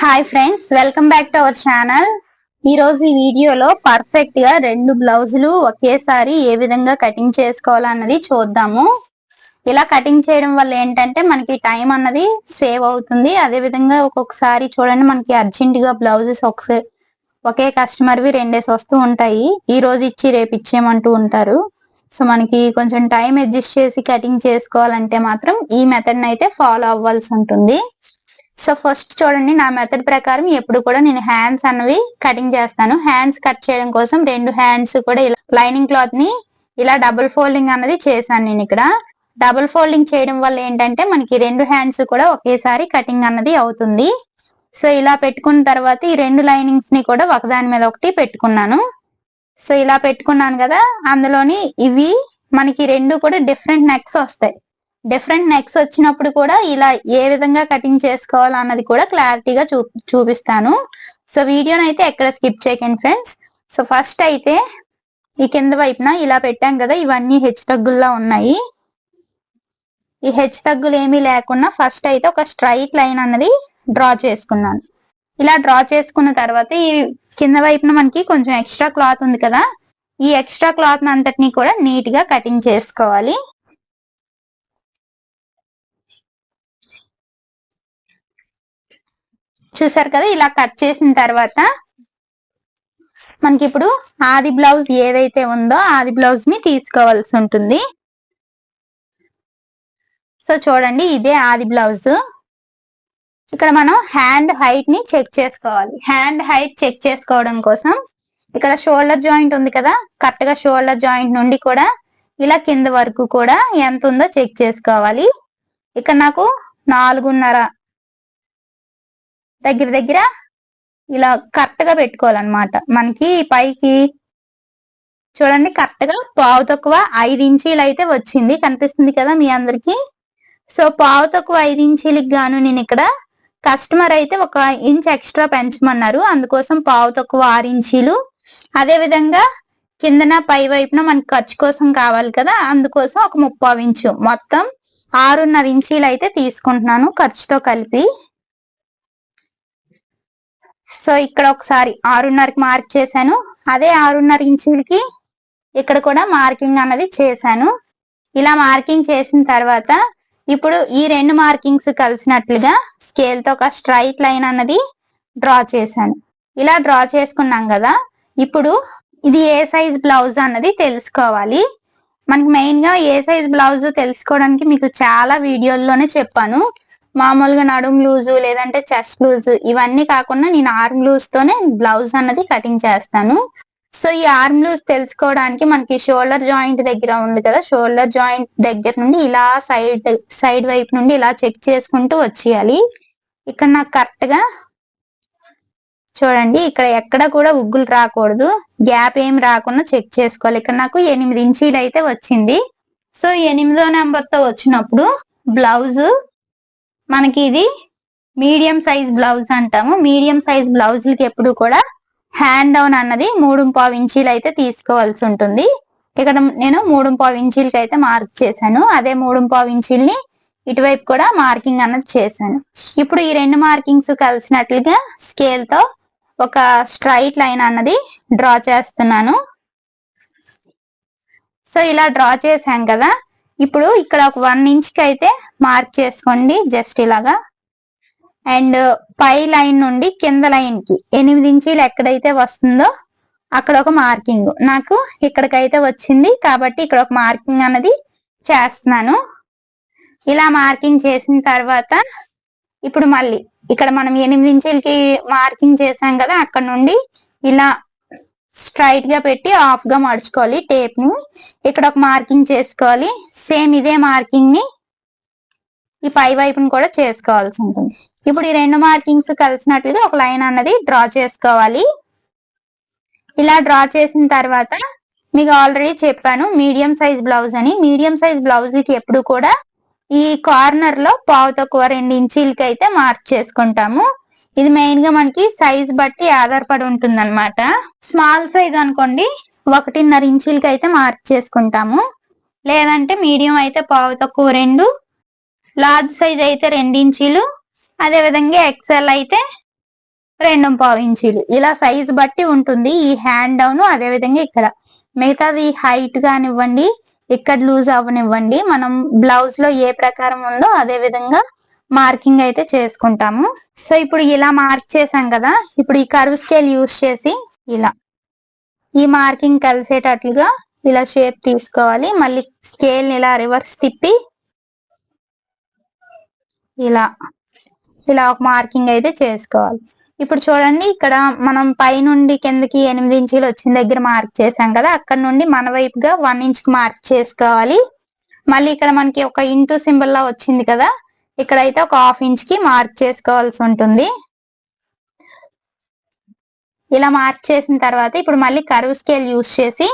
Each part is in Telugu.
Hi friends welcome back to our channel ఈ రోజు ఈ వీడియోలో పర్ఫెక్ట్గా రెండు బ్లౌజులు ఒకేసారి ఏ విధంగా కటింగ్ చేసుకోవాలన్నది చూద్దాము. ఇలా కటింగ్ చేయడం వల్ల ఏంటంటే మనకి టైం అన్నది సేవ్ అవుతుంది. అదే విధంగా ఒక్కొక్కసారి చూడండి మనకి అర్జెంట్గా బ్లౌజెస్ ఒకసారి ఒకే కస్టమర్ రెండేసి వస్తూ ఉంటాయి. ఈ రోజు ఇచ్చి రేపు ఇచ్చేయమంటూ ఉంటారు. సో మనకి కొంచెం టైం అడ్జస్ట్ చేసి కటింగ్ చేసుకోవాలంటే మాత్రం ఈ మెథడ్ అయితే ఫాలో అవ్వాల్సి ఉంటుంది. సో ఫస్ట్ చూడండి నా మెథడ్ ప్రకారం ఎప్పుడు కూడా నేను హ్యాండ్స్ అన్నవి కటింగ్ చేస్తాను. హ్యాండ్స్ కట్ చేయడం కోసం రెండు హ్యాండ్స్ కూడా ఇలా లైనింగ్ క్లాత్ని ఇలా డబుల్ ఫోల్డింగ్ అన్నది చేశాను నేను ఇక్కడ. డబుల్ ఫోల్డింగ్ చేయడం వల్ల ఏంటంటే మనకి రెండు హ్యాండ్స్ కూడా ఒకేసారి కటింగ్ అన్నది అవుతుంది. సో ఇలా పెట్టుకున్న తర్వాత ఈ రెండు లైనింగ్స్ని కూడా ఒకదాని మీద ఒకటి పెట్టుకున్నాను. సో ఇలా పెట్టుకున్నాను కదా అందులోని ఇవి మనకి రెండు కూడా డిఫరెంట్ నెక్స్ వస్తాయి. డిఫరెంట్ నెక్స్ వచ్చినప్పుడు కూడా ఇలా ఏ విధంగా కటింగ్ చేసుకోవాలి అన్నది కూడా క్లారిటీగా చూ చూపిస్తాను. సో వీడియోని అయితే ఎక్కడ స్కిప్ చేయకండి ఫ్రెండ్స్. సో ఫస్ట్ అయితే ఈ కింద వైపున ఇలా పెట్టాం కదా ఇవన్నీ హెచ్చు తగ్గుల్లా ఉన్నాయి. ఈ హెచ్చు తగ్గులు ఏమీ లేకుండా ఫస్ట్ అయితే ఒక స్ట్రైట్ లైన్ అన్నది డ్రా చేసుకున్నాను. ఇలా డ్రా చేసుకున్న తర్వాత ఈ కింద వైపున మనకి కొంచెం ఎక్స్ట్రా క్లాత్ ఉంది కదా ఈ ఎక్స్ట్రా క్లాత్ అంతటిని కూడా నీట్గా కటింగ్ చేసుకోవాలి. చూసారు కదా ఇలా కట్ చేసిన తర్వాత మనకి ఇప్పుడు ఆది బ్లౌజ్ ఏదైతే ఉందో ఆది బ్లౌజ్ని తీసుకోవాల్సి ఉంటుంది. సో చూడండి ఇదే ఆది బ్లౌజ్. ఇక్కడ మనం హ్యాండ్ హైట్ని చెక్ చేసుకోవాలి. హ్యాండ్ హైట్ చెక్ చేసుకోవడం కోసం ఇక్కడ షోల్డర్ జాయింట్ ఉంది కదా కరెక్ట్గా షోల్డర్ జాయింట్ నుండి కూడా ఇలా కింద వరకు కూడా ఎంత ఉందో చెక్ చేసుకోవాలి. ఇక్కడ నాకు నాలుగున్నర దగ్గర దగ్గర ఇలా కరెక్ట్గా పెట్టుకోవాలన్నమాట. మనకి పైకి చూడండి కరెక్ట్గా పావు తక్కువ ఐదు ఇంచీలు అయితే వచ్చింది. కనిపిస్తుంది కదా మీ అందరికి? సో పావు తక్కువ ఐదు ఇంచీలకి గాను నేను ఇక్కడ కస్టమర్ అయితే ఒక ఇంచ్ ఎక్స్ట్రా పెంచమన్నారు. అందుకోసం పావు తక్కువ ఆరు ఇంచీలు. అదే విధంగా కిందన పై వైపున మనకి ఖర్చు కోసం కావాలి కదా. అందుకోసం ఒక ముప్పావు ఇంచు. మొత్తం ఆరున్నర ఇంచీలు అయితే తీసుకుంటున్నాను ఖర్చుతో కలిపి. సో ఇక్కడ ఒకసారి ఆరున్నరకి మార్క్ చేశాను. అదే ఆరున్నర ఇంచులకి ఇక్కడ కూడా మార్కింగ్ అన్నది చేశాను. ఇలా మార్కింగ్ చేసిన తర్వాత ఇప్పుడు ఈ రెండు మార్కింగ్స్ కలిసినట్లుగా స్కేల్తో ఒక స్ట్రైట్ లైన్ అన్నది డ్రా చేశాను. ఇలా డ్రా చేసుకున్నాం కదా ఇప్పుడు ఇది ఏ సైజ్ బ్లౌజ్ అన్నది తెలుసుకోవాలి. మనకి మెయిన్గా ఏ సైజ్ బ్లౌజ్ తెలుసుకోవడానికి మీకు చాలా వీడియోల్లోనే చెప్పాను. మామూలుగా నడుం లూజు లేదంటే చెస్ట్ లూజ్ ఇవన్నీ కాకుండా నేను ఆర్మ్ లూజ్ తోనే బ్లౌజ్ అన్నది కటింగ్ చేస్తాను. సో ఈ ఆర్మ్ లూజ్ తెలుసుకోవడానికి మనకి షోల్డర్ జాయింట్ దగ్గర ఉంది కదా షోల్డర్ జాయింట్ దగ్గర నుండి ఇలా సైడ్ సైడ్ వైపు నుండి ఇలా చెక్ చేసుకుంటూ వచ్చేయాలి. ఇక్కడ నాకు కరెక్ట్గా చూడండి ఇక్కడ ఎక్కడ కూడా ఉగ్గులు రాకూడదు. గ్యాప్ ఏం రాకుండా చెక్ చేసుకోవాలి. ఇక్కడ నాకు ఎనిమిది ఇంచీలు అయితే వచ్చింది. సో ఎనిమిదో నెంబర్తో వచ్చినప్పుడు బ్లౌజ్ మనకి ఇది మీడియం సైజ్ బ్లౌజ్ అంటాము. మీడియం సైజ్ బ్లౌజులకి ఎప్పుడు కూడా హ్యాండ్ డౌన్ అన్నది మూడు పావు ఇంచీలు అయితే తీసుకోవాల్సి ఉంటుంది. ఇక్కడ నేను మూడు పావు ఇంచీలకి అయితే మార్క్ చేశాను. అదే మూడు పావు ఇంచీల్ని ఇటువైపు కూడా మార్కింగ్ అన్నది చేశాను. ఇప్పుడు ఈ రెండు మార్కింగ్స్ కలిసినట్లుగా స్కేల్తో ఒక స్ట్రైట్ లైన్ అన్నది డ్రా చేస్తున్నాను. సో ఇలా డ్రా చేశాం కదా. ఇప్పుడు ఇక్కడ ఒక వన్ ఇంచ్కి అయితే మార్క్ చేసుకోండి జస్ట్ ఇలాగా. అండ్ పై లైన్ నుండి కింద లైన్కి ఎనిమిది ఇంచీలు ఎక్కడైతే వస్తుందో అక్కడ ఒక మార్కింగ్. నాకు ఇక్కడికైతే వచ్చింది కాబట్టి ఇక్కడ ఒక మార్కింగ్ అన్నది చేస్తున్నాను. ఇలా మార్కింగ్ చేసిన తర్వాత ఇప్పుడు మళ్ళీ ఇక్కడ మనం ఎనిమిది ఇంచులకి మార్కింగ్ చేసాం కదా అక్కడ నుండి ఇలా స్ట్రైట్గా పెట్టి ఆఫ్గా మడుచుకోవాలి టేప్ని. ఇక్కడ ఒక మార్కింగ్ చేసుకోవాలి. సేమ్ ఇదే మార్కింగ్ని ఈ పై వైపుని కూడా చేసుకోవాల్సి ఉంటుంది. ఇప్పుడు ఈ రెండు మార్కింగ్స్ కలిసినట్లుగా ఒక లైన్ అన్నది డ్రా చేసుకోవాలి. ఇలా డ్రా చేసిన తర్వాత మీకు ఆల్రెడీ చెప్పాను మీడియం సైజ్ బ్లౌజ్ అని. మీడియం సైజ్ బ్లౌజ్కి ఎప్పుడు కూడా ఈ కార్నర్లో పావు తక్కువ రెండు ఇంచీలకి అయితే మార్క్ చేసుకుంటాము. ఇది మెయిన్గా మనకి సైజ్ బట్టి ఆధారపడి ఉంటుంది అనమాట స్మాల్ సైజ్ అనుకోండి ఒకటిన్నర ఇంచీలకి అయితే మార్క్ చేసుకుంటాము. లేదంటే మీడియం అయితే పావు తక్కువ రెండు లార్జ్ సైజ్ అయితే రెండు ఇంచీలు అదే విధంగా ఎక్సెల్ అయితే రెండు పావు ఇంచీలు. ఇలా సైజ్ బట్టి ఉంటుంది ఈ హ్యాండ్ డౌన్ అదే విధంగా ఇక్కడ. మిగతాది హైట్ కానివ్వండి ఇక్కడ లూజ్ అవ్వనివ్వండి మనం బ్లౌజ్లో ఏ ప్రకారం ఉందో అదే విధంగా మార్కింగ్ అయితే చేసుకుంటాము. సో ఇప్పుడు ఇలా మార్క్ చేసాం కదా ఇప్పుడు ఈ కర్వ్ స్కేల్ యూస్ చేసి ఇలా ఈ మార్కింగ్ కలిసేటట్లుగా ఇలా షేప్ తీసుకోవాలి. మళ్ళీ స్కేల్ ఇలా రివర్స్ తిప్పి ఇలా ఇలా ఒక మార్కింగ్ అయితే చేసుకోవాలి. ఇప్పుడు చూడండి ఇక్కడ మనం పైనుండి కిందకి ఎనిమిది ఇంచీలు వచ్చిన దగ్గర మార్క్ చేసాం కదా అక్కడ నుండి మన వైపుగా వన్ ఇంచ్కి మార్క్ చేసుకోవాలి. మళ్ళీ ఇక్కడ మనకి ఒక ఇంటూ సింబల్ లా వచ్చింది కదా ఇక్కడైతే ఒక హాఫ్ ఇంచ్కి మార్క్ చేసుకోవాల్సి ఉంటుంది. ఇలా మార్క్ చేసిన తర్వాత ఇప్పుడు మళ్ళీ కరువు స్కేల్ యూస్ చేసి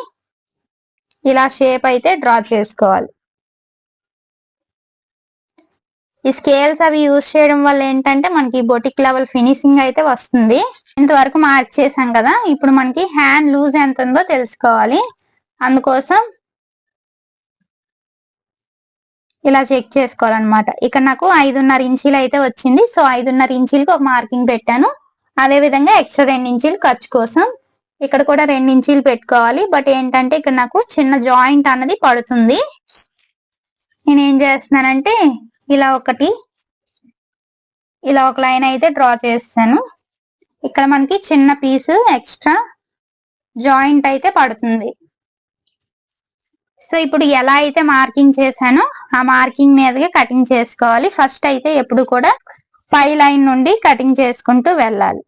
ఇలా షేప్ అయితే డ్రా చేసుకోవాలి. ఈ స్కేల్స్ అవి యూజ్ చేయడం వల్ల ఏంటంటే మనకి బొటిక్ లెవెల్ ఫినిషింగ్ అయితే వస్తుంది. ఇంతవరకు మార్క్ చేసాం కదా ఇప్పుడు మనకి హ్యాండ్ లూజ్ ఎంత ఉందో తెలుసుకోవాలి. అందుకోసం ఇలా చెక్ చేసుకోవాలన్నమాట. ఇక్కడ నాకు ఐదున్నర ఇంచీలు అయితే వచ్చింది. సో ఐదున్నర ఇంచీలకి ఒక మార్కింగ్ పెట్టాను. అదే విధంగా ఎక్స్ట్రా రెండు ఇంచీలు ఖర్చు కోసం. ఇక్కడ కూడా రెండు ఇంచీలు పెట్టుకోవాలి. బట్ ఏంటంటే ఇక్కడ నాకు చిన్న జాయింట్ అన్నది పడుతుంది. నేను ఏం చేస్తున్నానంటే ఇలా ఒకటి ఇలా ఒక లైన్ అయితే డ్రా చేస్తాను. ఇక్కడ మనకి చిన్న పీస్ ఎక్స్ట్రా జాయింట్ అయితే పడుతుంది. సో ఇప్పుడు ఎలా అయితే మార్కింగ్ చేశానో ఆ మార్కింగ్ మీదగా కటింగ్ చేసుకోవాలి. ఫస్ట్ అయితే ఎప్పుడు కూడా పై లైన్ నుండి కటింగ్ చేసుకుంటూ వెళ్ళాలి.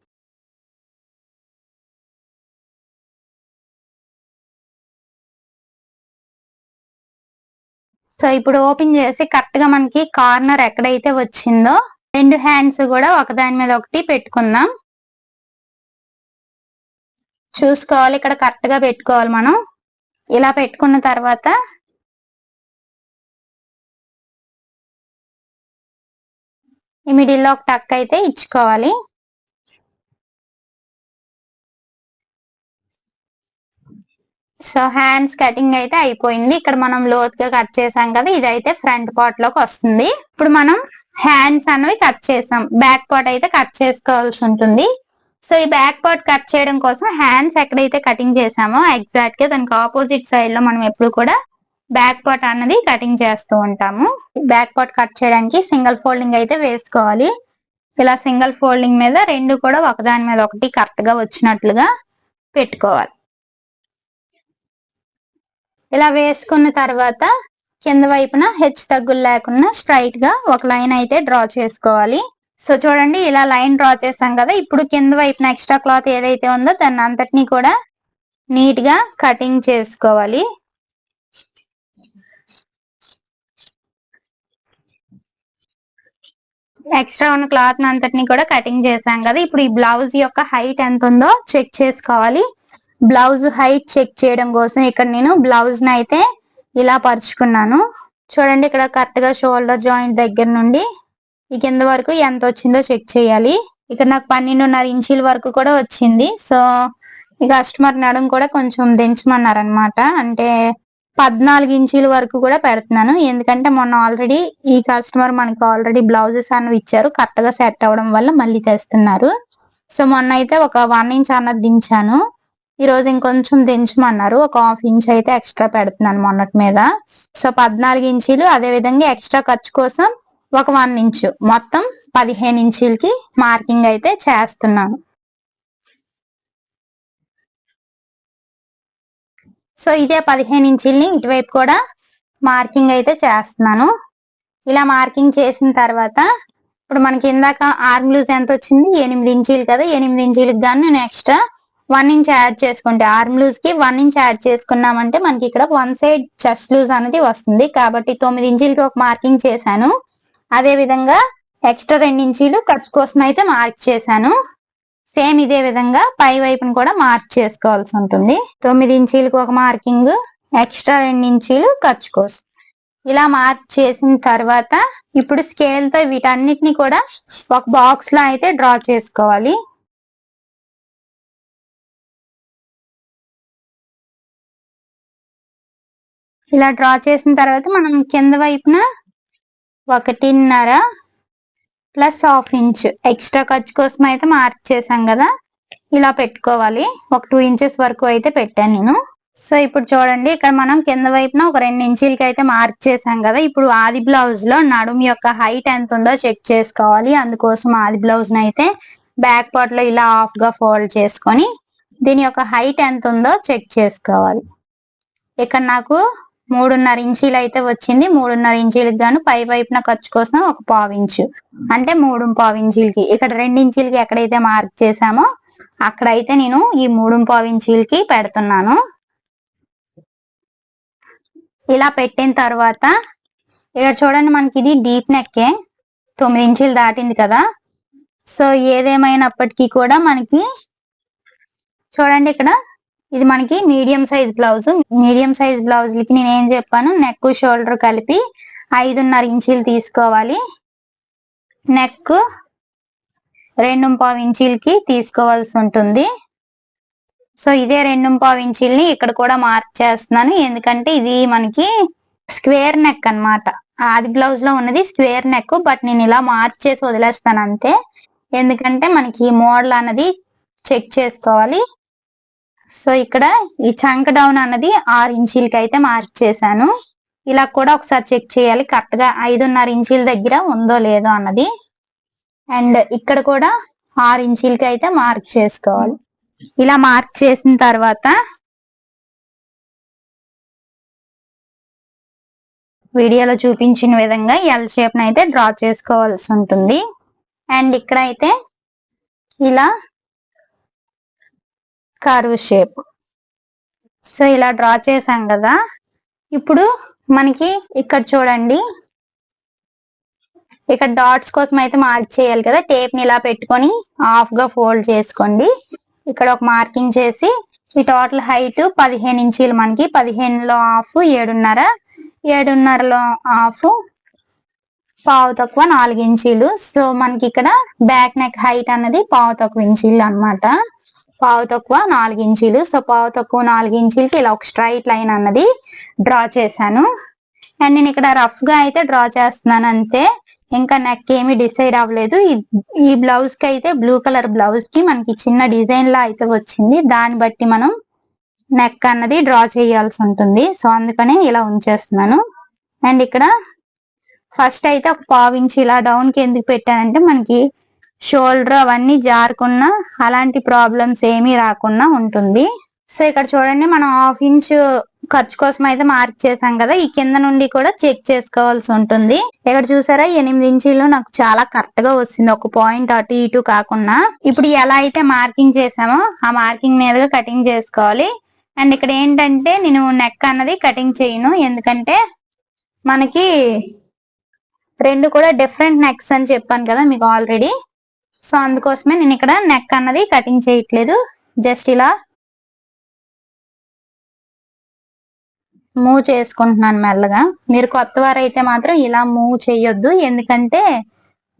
సో ఇప్పుడు ఓపెన్ చేసి కరెక్ట్గా మనకి కార్నర్ ఎక్కడైతే వచ్చిందో రెండు హ్యాండ్స్ కూడా ఒకదాని మీద ఒకటి పెట్టుకుందాం. చూసుకోవాలి. ఇక్కడ కరెక్ట్గా పెట్టుకోవాలి మనం. ఇలా పెట్టుకున్న తర్వాత ఈ మిడిల్లో ఒక టక్ అయితే ఇచ్చుకోవాలి. సో హ్యాండ్స్ కటింగ్ అయితే అయిపోయింది. ఇక్కడ మనం లోతుగా కట్ చేసాం కదా ఇదైతే ఫ్రంట్ పార్ట్లోకి వస్తుంది. ఇప్పుడు మనం హ్యాండ్స్ అనేవి కట్ చేసాం. బ్యాక్ పార్ట్ అయితే కట్ చేసుకోవాల్సి ఉంటుంది. సో ఈ బ్యాక్ పార్ట్ కట్ చేయడం కోసం హ్యాండ్స్ ఎక్కడైతే కటింగ్ చేసామో ఎగ్జాక్ట్గా దానికి ఆపోజిట్ సైడ్లో మనం ఎప్పుడు కూడా బ్యాక్ పార్ట్ అన్నది కటింగ్ చేస్తూ ఉంటాము. బ్యాక్ పార్ట్ కట్ చేయడానికి సింగిల్ ఫోల్డింగ్ అయితే వేసుకోవాలి. ఇలా సింగిల్ ఫోల్డింగ్ మీద రెండు కూడా ఒకదాని మీద ఒకటి కరెక్ట్గా వచ్చినట్లుగా పెట్టుకోవాలి. ఇలా వేసుకున్న తర్వాత కింద వైపున హెచ్ తగ్గులు లేకుండా స్ట్రైట్గా ఒక లైన్ అయితే డ్రా చేసుకోవాలి. సో చూడండి ఇలా లైన్ డ్రా చేసాం కదా. ఇప్పుడు కింద వైపున ఎక్స్ట్రా క్లాత్ ఏదైతే ఉందో దాన్ని అంతటినీ కూడా నీట్గా కటింగ్ చేసుకోవాలి. ఎక్స్ట్రా ఉన్న క్లాత్ అంతటిని కూడా కటింగ్ చేసాం కదా. ఇప్పుడు ఈ బ్లౌజ్ యొక్క హైట్ ఎంత ఉందో చెక్ చేసుకోవాలి. బ్లౌజ్ హైట్ చెక్ చేయడం కోసం ఇక్కడ నేను బ్లౌజ్ని అయితే ఇలా పరుచుకున్నాను. చూడండి ఇక్కడ కరెక్ట్గా షోల్డర్ జాయింట్ దగ్గర నుండి ఈ కింద వరకు ఎంత వచ్చిందో చెక్ చేయాలి. ఇక్కడ నాకు పన్నెండున్నర ఇంచీల వరకు కూడా వచ్చింది. సో ఈ కస్టమర్ నడుం కూడా కొంచెం దించమన్నారు అనమాట అంటే పద్నాలుగు ఇంచీల వరకు కూడా పెడుతున్నాను. ఎందుకంటే మొన్న ఆల్రెడీ ఈ కస్టమర్ మనకి ఆల్రెడీ బ్లౌజెస్ అనేవి ఇచ్చారు. కరెక్ట్గా సెట్ అవ్వడం వల్ల మళ్ళీ తెస్తున్నారు. సో మొన్న అయితే ఒక వన్ ఇంచ్ అన్నది దించాను. ఈ రోజు ఇంకొంచెం దించమన్నారు. ఒక హాఫ్ ఇంచ్ అయితే ఎక్స్ట్రా పెడుతున్నాను మొన్నటి మీద. సో పద్నాలుగు ఇంచీలు అదే విధంగా ఎక్స్ట్రా ఖర్చు కోసం ఒక వన్ ఇంచు. మొత్తం పదిహేను ఇంచులకి మార్కింగ్ అయితే చేస్తున్నాను. సో ఇదే పదిహేను ఇంచుల్ని ఇటువైపు కూడా మార్కింగ్ అయితే చేస్తున్నాను. ఇలా మార్కింగ్ చేసిన తర్వాత ఇప్పుడు మనకి ఇందాక ఆర్మ్ లూజ్ ఎంత వచ్చింది? ఎనిమిది ఇంచీలు కదా. ఎనిమిది ఇంచీలకు కానీ నేను ఎక్స్ట్రా వన్ ఇంచ్ యాడ్ చేసుకుంటే ఆర్మ్ లూజ్కి వన్ ఇంచ్ యాడ్ చేసుకున్నామంటే మనకి ఇక్కడ వన్ సైడ్ చెస్ట్ లూజ్ అనేది వస్తుంది. కాబట్టి తొమ్మిది ఇంచీలకి ఒక మార్కింగ్ చేశాను. అదే విధంగా ఎక్స్ట్రా రెండు ఇంచీలు కట్స్ కోసం అయితే మార్క్ చేశాను. సేమ్ ఇదే విధంగా పై వైపును కూడా మార్క్ చేసుకోవాల్సి ఉంటుంది. తొమ్మిది ఇంచీలకు ఒక మార్కింగ్ ఎక్స్ట్రా రెండు ఇంచీలు ఖర్చు కోసం. ఇలా మార్క్ చేసిన తర్వాత ఇప్పుడు స్కేల్తో వీటన్నిటిని కూడా ఒక బాక్స్లో అయితే డ్రా చేసుకోవాలి. ఇలా డ్రా చేసిన తర్వాత మనం కింద వైపున ఒకటిన్నర ప్లస్ హాఫ్ ఇంచ్. ఎక్స్ట్రా ఖర్చు కోసం అయితే మార్క్ చేశాం కదా. ఇలా పెట్టుకోవాలి. ఒక టూ ఇంచెస్ వరకు అయితే పెట్టాను నేను. సో ఇప్పుడు చూడండి ఇక్కడ మనం కింద వైపున ఒక రెండు ఇంచీలకి అయితే మార్క్ చేసాం కదా. ఇప్పుడు ఆది బ్లౌజ్లో నడుము యొక్క హైట్ ఎంత ఉందో చెక్ చేసుకోవాలి. అందుకోసం ఆది బ్లౌజ్ అయితే బ్యాక్ పార్ట్లో ఇలా హాఫ్గా ఫోల్డ్ చేసుకొని దీని యొక్క హైట్ ఎంత ఉందో చెక్ చేసుకోవాలి. ఇక్కడ నాకు మూడున్నర ఇంచీలు అయితే వచ్చింది. మూడున్నర ఇంచీలకు గాను పై వైపున ఖర్చు కోసం ఒక పావు ఇంచు. అంటే మూడు పావు ఇంచీలకి. ఇక్కడ రెండు ఇంచీలకి ఎక్కడైతే మార్క్ చేసామో అక్కడైతే నేను ఈ మూడు పావు ఇంచీలకి పెడుతున్నాను. ఇలా పెట్టిన తర్వాత ఇక్కడ చూడండి మనకి ఇది డీప్ నెక్కే. తొమ్మిది ఇంచులు దాటింది కదా. సో ఏదేమైనప్పటికీ కూడా మనకి చూడండి ఇక్కడ ఇది మనకి medium size blouse. Medium size బ్లౌజ్లకి నేను ఏం చెప్పాను? నెక్ షోల్డర్ కలిపి ఐదున్నర ఇంచీలు తీసుకోవాలి. నెక్ రెండు పావు ఇంచీలకి తీసుకోవాల్సి ఉంటుంది. సో ఇదే రెండు పావు ఇంచీల్ని ఇక్కడ కూడా మార్క్ చేస్తున్నాను. ఎందుకంటే ఇది మనకి స్క్వేర్ నెక్ అన్నమాట. ఆది బ్లౌజ్లో ఉన్నది స్క్వేర్ నెక్ బట్ నేను ఇలా మార్క్ చేసి వదిలేస్తాను అంతే. ఎందుకంటే మనకి మోడల్ అన్నది చెక్ చేసుకోవాలి. సో ఇక్కడ ఈ చంక డౌన్ అన్నది ఆరు ఇంచీలకి అయితే మార్క్ చేశాను. ఇలా కూడా ఒకసారి చెక్ చేయాలి. కరెక్ట్గా ఐదున్నర ఇంచీల దగ్గర ఉందో లేదో అన్నది. అండ్ ఇక్కడ కూడా ఆరు ఇంచీలకి అయితే మార్క్ చేసుకోవాలి. ఇలా మార్క్ చేసిన తర్వాత వీడియోలో చూపించిన విధంగా ఎల్ షేప్ అయితే డ్రా చేసుకోవాల్సి ఉంటుంది. అండ్ ఇక్కడ అయితే ఇలా కర్వ్ షేప్ సో ఇలా డ్రా చేసాం కదా. ఇప్పుడు మనకి ఇక్కడ చూడండి. ఇక్కడ డాట్స్ కోసం అయితే మార్క్ చేయాలి కదా. టేప్ని ఇలా పెట్టుకొని హాఫ్గా ఫోల్డ్ చేసుకోండి. ఇక్కడ ఒక మార్కింగ్ చేసి ఈ టోటల్ హైట్ పదిహేను ఇంచీలు మనకి. పదిహేనులో హాఫ్ ఏడున్నర. ఏడున్నరలో హాఫ్ పావు తక్కువ నాలుగు ఇంచీలు. సో మనకి ఇక్కడ బ్యాక్ నెక్ హైట్ అన్నది పావు తక్కువ ఇంచీలు అన్నమాట. పావు తక్కువ నాలుగు ఇంచీలు. సో పావు తక్కువ నాలుగు ఇంచీలకి ఇలా ఒక స్ట్రైట్ లైన్ అన్నది డ్రా చేశాను. అండ్ నేను ఇక్కడ రఫ్గా అయితే డ్రా చేస్తున్నాను అంతే. ఇంకా నెక్ ఏమి డిసైడ్ అవ్వలేదు. ఈ- బ్లౌజ్కి అయితే బ్లూ కలర్ బ్లౌజ్కి మనకి చిన్న డిజైన్ లా అయితే వచ్చింది. దాన్ని బట్టి మనం నెక్ అన్నది డ్రా చేయాల్సి ఉంటుంది. సో అందుకనే ఇలా ఉంచేస్తున్నాను. అండ్ ఇక్కడ ఫస్ట్ అయితే ఒక పావు ఇంచ్ ఇలా డౌన్కి ఎందుకు పెట్టానంటే మనకి షోల్డర్ అవన్నీ జారుకున్నా అలాంటి ప్రాబ్లమ్స్ ఏమీ రాకుండా ఉంటుంది. సో ఇక్కడ చూడండి మనం హాఫ్ ఇంచ్ ఖర్చు కోసం అయితే మార్క్ చేసాం కదా ఈ కింద నుండి కూడా చెక్ చేసుకోవాల్సి ఉంటుంది. ఇక్కడ చూసారా ఎనిమిది ఇంచీలు నాకు చాలా కరెక్ట్గా వస్తుంది ఒక పాయింట్ అటు ఇటు కాకుండా. ఇప్పుడు ఎలా అయితే మార్కింగ్ చేసామో ఆ మార్కింగ్ మీదుగా కటింగ్ చేసుకోవాలి. అండ్ ఇక్కడ ఏంటంటే నేను నెక్ అన్నది కటింగ్ చేయను ఎందుకంటే మనకి రెండు కూడా డిఫరెంట్ నెక్స్ అని చెప్పాను కదా మీకు ఆల్రెడీ. సో అందుకోసమే నేను ఇక్కడ నెక్ అన్నది కటింగ్ చేయట్లేదు. జస్ట్ ఇలా మూవ్ చేసుకుంటున్నాను మెల్లగా. మీరు కొత్త వారైతే అయితే మాత్రం ఇలా మూవ్ చేయొద్దు. ఎందుకంటే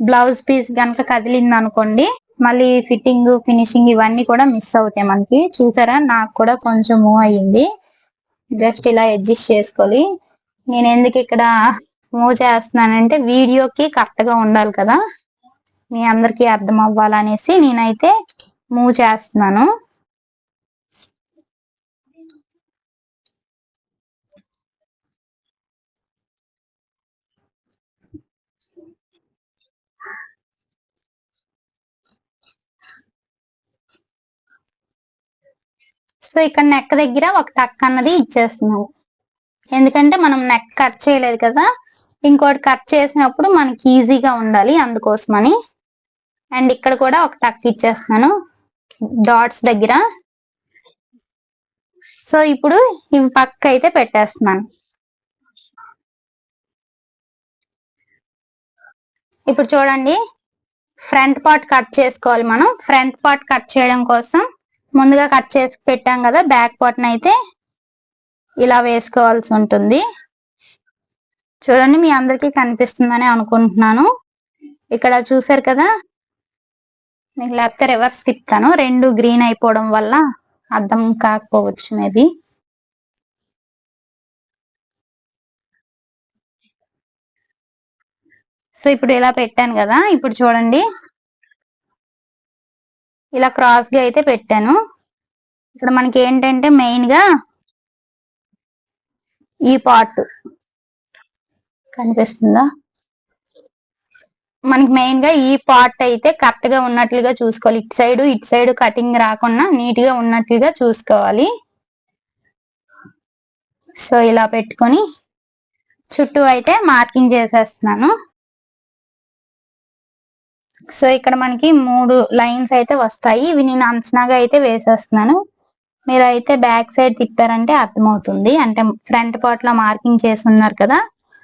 బ్లౌజ్ పీస్ కనుక కదిలింది అనుకోండి మళ్ళీ ఫిట్టింగ్ ఫినిషింగ్ ఇవన్నీ కూడా మిస్ అవుతాయి మనకి. చూసారా? నాకు కూడా కొంచెం మూవ్ అయ్యింది. జస్ట్ ఇలా అడ్జస్ట్ చేసుకోవాలి. నేను ఎందుకు ఇక్కడ మూవ్ చేస్తున్నానంటే వీడియోకి కరెక్ట్గా ఉండాలి కదా. మీ అందరికీ అర్థం అవ్వాలనేసి నేనైతే మూవ్ చేస్తున్నాను. సో ఇక్కడ నెక్ దగ్గర ఒక టక్ అన్నది ఇచ్చేస్తున్నాను. ఎందుకంటే మనం నెక్ కట్ చేయలేదు కదా ఇంకోటి కట్ చేసినప్పుడు మనకి ఈజీగా ఉండాలి అందుకోసమని. అండ్ ఇక్కడ కూడా ఒక టక్ ఇచ్చేస్తున్నాను. డాట్స్ దగ్గర. సో ఇప్పుడు ఇవి పక్క అయితే పెట్టేస్తున్నాను. ఇప్పుడు చూడండి. ఫ్రంట్ పార్ట్ కట్ చేసుకోవాలి మనం. ఫ్రంట్ పార్ట్ కట్ చేయడం కోసం ముందుగా కట్ చేసి పెట్టాం కదా బ్యాక్ పార్ట్ అయితే ఇలా వేసుకోవాల్సి ఉంటుంది. చూడండి మీ అందరికీ కనిపిస్తుందని అనుకుంటున్నాను. ఇక్కడ చూసారు కదా మీకు లేకపోతే రివర్స్ తిప్పుతాను. రెండు గ్రీన్ అయిపోవడం వల్ల అర్థం కాకపోవచ్చు మేబీ. సో ఇప్పుడు ఇలా పెట్టాను కదా ఇప్పుడు చూడండి. ఇలా క్రాస్గా అయితే పెట్టాను. ఇక్కడ మనకి ఏంటంటే మెయిన్గా ఈ పార్ట్ కనిపిస్తుందా? మనకి మెయిన్గా ఈ పార్ట్ అయితే కరెక్ట్గా ఉన్నట్లుగా చూసుకోవాలి. ఇటు సైడ్ ఇటు సైడ్ కటింగ్ రాకుండా నీట్గా ఉన్నట్లుగా చూసుకోవాలి. సో ఇలా పెట్టుకొని చుట్టూ అయితే మార్కింగ్ చేసేస్తున్నాను. సో ఇక్కడ మనకి మూడు లైన్స్ అయితే వస్తాయి. ఇవి నేను అంచనాగా అయితే వేసేస్తున్నాను. మీరు అయితే బ్యాక్ సైడ్ తిప్పారంటే అర్థమవుతుంది. అంటే ఫ్రంట్ పార్ట్లో మార్కింగ్ చేసి ఉన్నారు కదా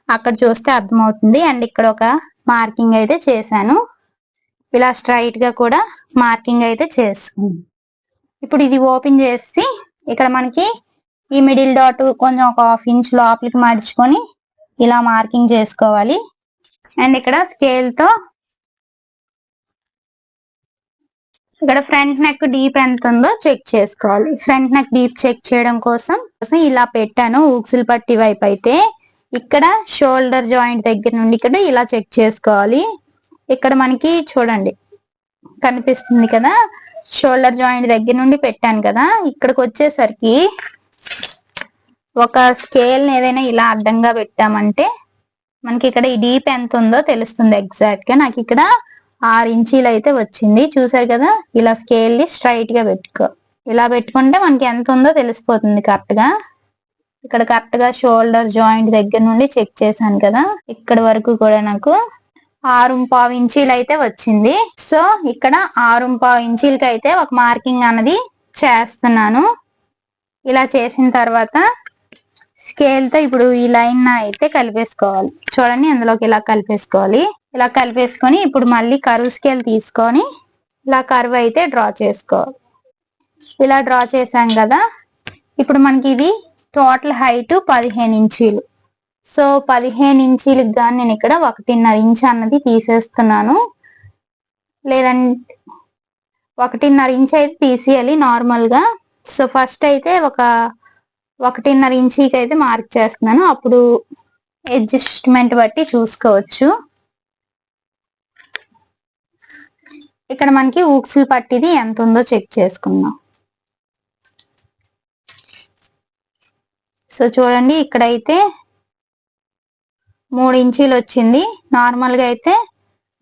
అక్కడ చూస్తే అర్థమవుతుంది. అండ్ ఇక్కడ ఒక మార్కింగ్ అయితే చేశాను. ఇలా స్ట్రైట్గా కూడా మార్కింగ్ అయితే చేసుకుంది ఇప్పుడు ఇది ఓపెన్ చేసి ఇక్కడ మనకి ఈ మిడిల్ డాట్ కొంచెం ఒక హాఫ్ ఇంచ్ లోపలికి మడుచుకొని ఇలా మార్కింగ్ చేసుకోవాలి. అండ్ ఇక్కడ స్కేల్తో ఇక్కడ ఫ్రంట్ నెక్ డీప్ ఎంత ఉందో చెక్ చేసుకోవాలి. ఫ్రంట్ నెక్ డీప్ చెక్ చేయడం కోసం కోసం ఇలా పెట్టాను. ఊక్సులు పట్టి వైపు అయితే ఇక్కడ షోల్డర్ జాయింట్ దగ్గర నుండి ఇక్కడ ఇలా చెక్ చేసుకోవాలి. ఇక్కడ మనకి చూడండి కనిపిస్తుంది కదా? షోల్డర్ జాయింట్ దగ్గర నుండి పెట్టాను కదా? ఇక్కడికి వచ్చేసరికి ఒక స్కేల్ ఏదైనా ఇలా అడ్డంగా పెట్టామంటే మనకి ఇక్కడ ఈ డీప్ ఎంత ఉందో తెలుస్తుంది ఎగ్జాక్ట్గా నాకు ఇక్కడ ఆరు ఇంచీలు అయితే వచ్చింది. చూసారు కదా? ఇలా స్కేల్ని స్ట్రైట్గా పెట్టుకో ఇలా పెట్టుకుంటే మనకి ఎంత ఉందో తెలిసిపోతుంది కరెక్ట్గా ఇక్కడ కరెక్ట్గా షోల్డర్ జాయింట్ దగ్గర నుండి చెక్ చేశాను కదా. ఇక్కడ వరకు కూడా నాకు ఆరు పావు ఇంచీలు అయితే వచ్చింది. సో ఇక్కడ ఆరు పావు ఇంచీలకి అయితే ఒక మార్కింగ్ అన్నది చేస్తున్నాను. ఇలా చేసిన తర్వాత స్కేల్తో ఇప్పుడు ఈ లైన్ అయితే కలిపేసుకోవాలి. చూడండి అందులోకి ఇలా కలిపేసుకోవాలి. ఇలా కలిపేసుకొని ఇప్పుడు మళ్ళీ కరువు స్కేల్ తీసుకొని ఇలా కరువు అయితే డ్రా చేసుకోవాలి. ఇలా డ్రా చేసాం కదా. ఇప్పుడు మనకి ఇది టోటల్ హైట్ పదిహేను ఇంచీలు. సో పదిహేను ఇంచీలకు కానీ నేను ఇక్కడ ఒకటిన్నర ఇంచ్ అన్నది తీసేస్తున్నాను. లేదంటే ఒకటిన్నర ఇంచ్ అయితే తీసేయాలి నార్మల్గా. సో ఫస్ట్ అయితే ఒక ఒకటిన్నర ఇంచీకి అయితే మార్క్ చేస్తున్నాను. అప్పుడు అడ్జస్ట్మెంట్ బట్టి చూసుకోవచ్చు. ఇక్కడ మనకి ఊక్సులు పట్టిది ఎంత ఉందో చెక్ చేసుకుందాం. సో చూడండి ఇక్కడైతే మూడు ఇంచీలు వచ్చింది. నార్మల్గా అయితే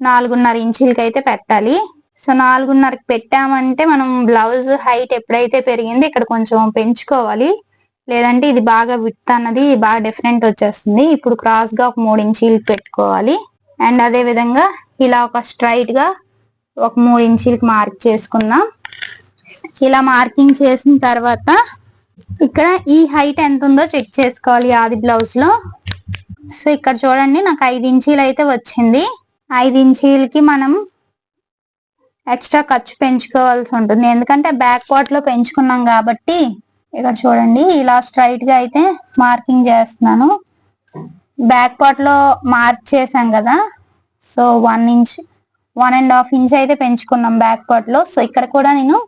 నాలుగున్నర ఇంచీలకి అయితే పెట్టాలి. సో నాలుగున్నరకి పెట్టామంటే మనం బ్లౌజ్ హైట్ ఎప్పుడైతే పెరిగిందో ఇక్కడ కొంచెం పెంచుకోవాలి. లేదంటే ఇది బాగా విత్ అన్నది బాగా డిఫరెంట్ వచ్చేస్తుంది. ఇప్పుడు క్రాస్గా ఒక మూడు ఇంచీలు పెట్టుకోవాలి. అండ్ అదే విధంగా ఇలా ఒక స్ట్రైట్గా ఒక మూడు ఇంచీలకి మార్క్ చేసుకుందాం. ఇలా మార్కింగ్ చేసిన తర్వాత ఇక్కడ ఈ హైట్ ఎంత ఉందో చెక్ చేసుకోవాలి ఆది బ్లౌజ్లో. సో ఇక్కడ చూడండి నాకు ఐదు ఇంచీలు అయితే వచ్చింది. ఐదు ఇంచీలకి మనం ఎక్స్ట్రా ఖర్చు పెంచుకోవాల్సి ఉంటుంది. ఎందుకంటే బ్యాక్ పార్ట్లో పెంచుకున్నాం కాబట్టి ఇక్కడ చూడండి ఇలా స్ట్రైట్గా అయితే మార్కింగ్ చేస్తున్నాను. బ్యాక్ పార్ట్లో మార్క్ చేసాం కదా. So one inch one and half inch అయితే పెంచుకున్నాం బ్యాక్ పార్ట్లో. సో ఇక్కడ కూడా నేను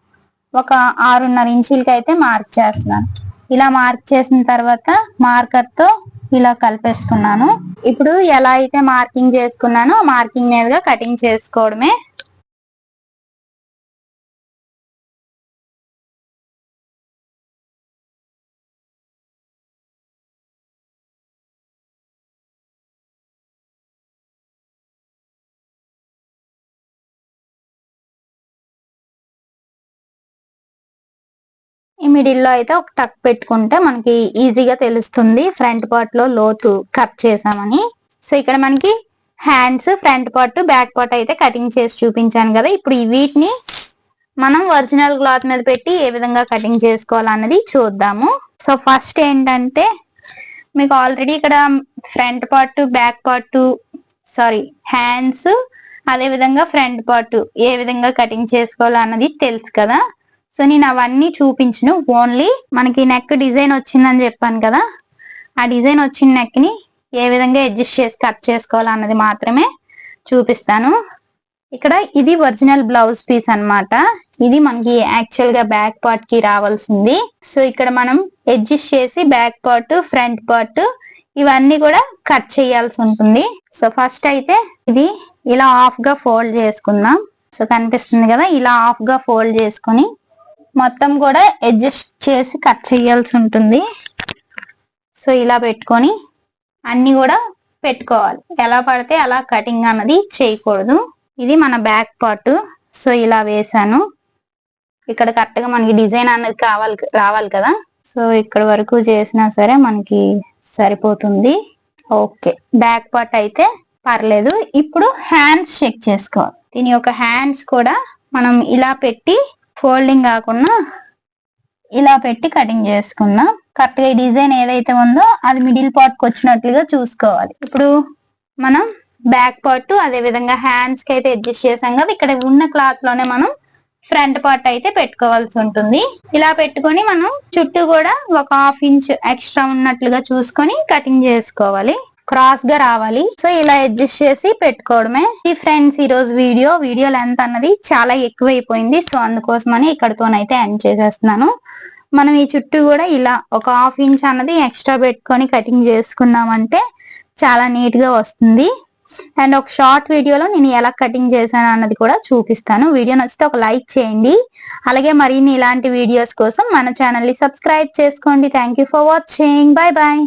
ఒక ఆరున్నర ఇంచులకి అయితే మార్క్ చేస్తున్నాను. ఇలా మార్క్ చేసిన తర్వాత మార్కర్తో ఇలా కలిపేసుకున్నాను. ఇప్పుడు ఎలా అయితే మార్కింగ్ చేసుకున్నానో మార్కింగ్ మీదుగా కటింగ్ చేసుకోవడమే మిడిల్లో మిడిల్లో అయితే ఒక టక్ పెట్టుకుంటే మనకి ఈజీగా తెలుస్తుంది. ఫ్రంట్ పార్ట్లో లోతు కట్ చేసామని సో ఇక్కడ మనకి hands front part back part అయితే కటింగ్ చేసి చూపించాను కదా. ఇప్పుడు ఈ వీటిని మనం ఒరిజినల్ క్లాత్ మీద పెట్టి ఏ విధంగా కటింగ్ చేసుకోవాలన్నది చూద్దాము. సో ఫస్ట్ ఏంటంటే మీకు ఆల్రెడీ ఇక్కడ front part back part sorry hands అదే విధంగా ఫ్రంట్ పార్ట్ ఏ విధంగా కటింగ్ చేసుకోవాలన్నది తెలుసు కదా. సో నేను అవన్నీ చూపించను. ఓన్లీ మనకి నెక్ డిజైన్ వచ్చిందని చెప్పాను కదా. ఆ డిజైన్ వచ్చిన నెక్ని ఏ విధంగా అడ్జస్ట్ చేసి కట్ చేసుకోవాలన్నది మాత్రమే చూపిస్తాను. ఇక్కడ ఇది ఒరిజినల్ బ్లౌజ్ పీస్ అన్నమాట. ఇది మనకి యాక్చువల్గా బ్యాక్ పార్ట్కి రావాల్సింది. సో ఇక్కడ మనం అడ్జస్ట్ చేసి బ్యాక్ పార్ట్ ఫ్రంట్ పార్ట్ ఇవన్నీ కూడా కట్ చేయాల్సి ఉంటుంది. సో ఫస్ట్ అయితే ఇది ఇలా హాఫ్గా ఫోల్డ్ చేసుకుందాం. సో కనిపిస్తుంది కదా ఇలా హాఫ్గా ఫోల్డ్ చేసుకొని మొత్తం కూడా అడ్జస్ట్ చేసి కట్ చేయాల్సి ఉంటుంది. సో ఇలా పెట్టుకొని అన్ని కూడా పెట్టుకోవాలి. ఎలా పడితే అలా కటింగ్ అన్నది చేయకూడదు. ఇది మన బ్యాక్ పార్ట్ సో ఇలా వేసాను ఇక్కడ కరెక్ట్గా మనకి డిజైన్ అనేది కావాలి రావాలి కదా. సో ఇక్కడ వరకు చేసినా సరే మనకి సరిపోతుంది. ఓకే బ్యాక్ పార్ట్ అయితే పర్లేదు. ఇప్పుడు హ్యాండ్స్ చెక్ చేసుకోవాలి. దీని యొక్క హ్యాండ్స్ కూడా మనం ఇలా పెట్టి ఫోల్డింగ్ కాకుండా ఇలా పెట్టి కటింగ్ చేసుకుందాం కరెక్ట్గా ఈ డిజైన్ ఏదైతే ఉందో అది మిడిల్ పార్ట్కి వచ్చినట్లుగా చూసుకోవాలి. ఇప్పుడు మనం బ్యాక్ పార్ట్ అదే విధంగా హ్యాండ్స్కి అయితే అడ్జస్ట్ చేసాం కదా ఇక్కడ ఉన్న క్లాత్లోనే మనం ఫ్రంట్ పార్ట్ అయితే పెట్టుకోవాల్సి ఉంటుంది. ఇలా పెట్టుకొని మనం చుట్టూ కూడా ఒక హాఫ్ ఇంచ్ ఎక్స్ట్రా ఉన్నట్లుగా చూసుకొని కటింగ్ చేసుకోవాలి. క్రాస్గా రావాలి. సో ఇలా అడ్జస్ట్ చేసి పెట్టుకోవడమే. ఈ ఫ్రెండ్స్ ఈ రోజు వీడియో వీడియో లెంత్ అన్నది చాలా ఎక్కువైపోయింది. సో అందుకోసమని ఇక్కడతోనైతే ఎండ్ చేసేస్తున్నాను. మనం ఈ చుట్టూ కూడా ఇలా ఒక హాఫ్ ఇంచ్ అన్నది ఎక్స్ట్రా పెట్టుకొని కటింగ్ చేసుకున్నామంటే చాలా నీట్గా వస్తుంది. అండ్ ఒక షార్ట్ వీడియోలో నేను ఎలా కటింగ్ చేశాను అన్నది కూడా చూపిస్తాను. వీడియో నచ్చితే ఒక లైక్ చేయండి. అలాగే మరిన్ని ఇలాంటి వీడియోస్ కోసం మన ఛానల్ని సబ్స్క్రైబ్ చేసుకోండి. Thank for watching bye bye